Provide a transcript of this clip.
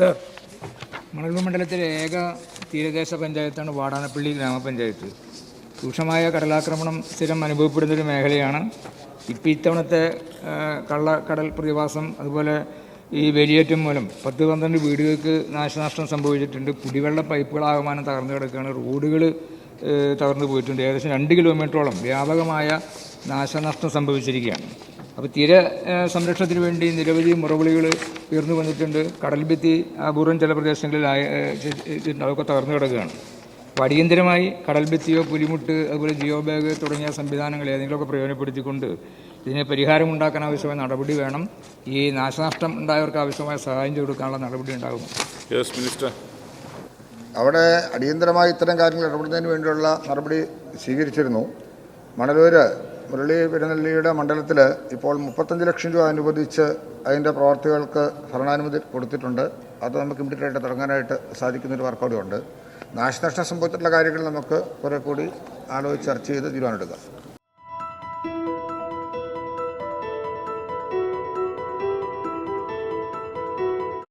Sir മണ്ഡലത്തിലെ ഏക തീരദേശ പഞ്ചായത്താണ് വാടാനപ്പള്ളി ഗ്രാമപഞ്ചായത്ത്. രൂക്ഷമായ കടലാക്രമണം സ്ഥിരം അനുഭവപ്പെടുന്നൊരു മേഖലയാണ്. ഇപ്പം ഇത്തവണത്തെ കള്ള കടൽ പ്രതിഭാസം അതുപോലെ ഈ വേലിയേറ്റം മൂലം പത്ത് പന്ത്രണ്ട് വീടുകൾക്ക് നാശനഷ്ടം സംഭവിച്ചിട്ടുണ്ട്. കുടിവെള്ള പൈപ്പുകളാകമാനം തകർന്നു കിടക്കുകയാണ്. റോഡുകൾ തകർന്നു പോയിട്ടുണ്ട്. ഏകദേശം രണ്ട് കിലോമീറ്ററോളം വ്യാപകമായ നാശനഷ്ടം സംഭവിച്ചിരിക്കുകയാണ്. അപ്പോൾ തീര സംരക്ഷണത്തിന് വേണ്ടി നിരവധി മുറവിളികൾ ഉയർന്നു വന്നിട്ടുണ്ട്. കടൽഭിത്തി അപൂർവം ചില പ്രദേശങ്ങളിൽ അതൊക്കെ തകർന്നു കിടക്കുകയാണ്. അപ്പോൾ അടിയന്തരമായി കടൽഭിത്തിയോ പുലിമുട്ട് അതുപോലെ ജിയോ ബാഗ് തുടങ്ങിയ സംവിധാനങ്ങൾ ഏതെങ്കിലുമൊക്കെ പ്രയോജനപ്പെടുത്തിക്കൊണ്ട് ഇതിന് പരിഹാരമുണ്ടാക്കാൻ ആവശ്യമായ നടപടി വേണം. ഈ നാശനഷ്ടം ഉണ്ടായവർക്ക് ആവശ്യമായ സഹായം ചെയ്തു കൊടുക്കാനുള്ള നടപടി ഉണ്ടാകും. Yes minister. അവിടെ അടിയന്തരമായി ഇത്തരം കാര്യങ്ങൾ ഇടപെടുന്നതിന് വേണ്ടിയുള്ള നടപടി സ്വീകരിച്ചിരുന്നു. മണലൂര് മുരളി പെരുന്നള്ളിയുടെ മണ്ഡലത്തിൽ ഇപ്പോൾ മുപ്പത്തഞ്ച് ലക്ഷം രൂപ അനുവദിച്ച് അതിന്റെ പ്രവർത്തികൾക്ക് ഭരണാനുമതി കൊടുത്തിട്ടുണ്ട്. അത് നമുക്ക് ഇമ്മീഡിയറ്റ് ആയിട്ട് തുടങ്ങാനായിട്ട് സാധിക്കുന്നൊരു വർക്കൗട്ടുണ്ട് നാശനഷ്ടം സംഭവിച്ചിട്ടുള്ള കാര്യങ്ങൾ നമുക്ക് കുറെ കൂടി ആലോചിച്ച് ചർച്ച ചെയ്ത് തീരുമാനമെടുക്കാം.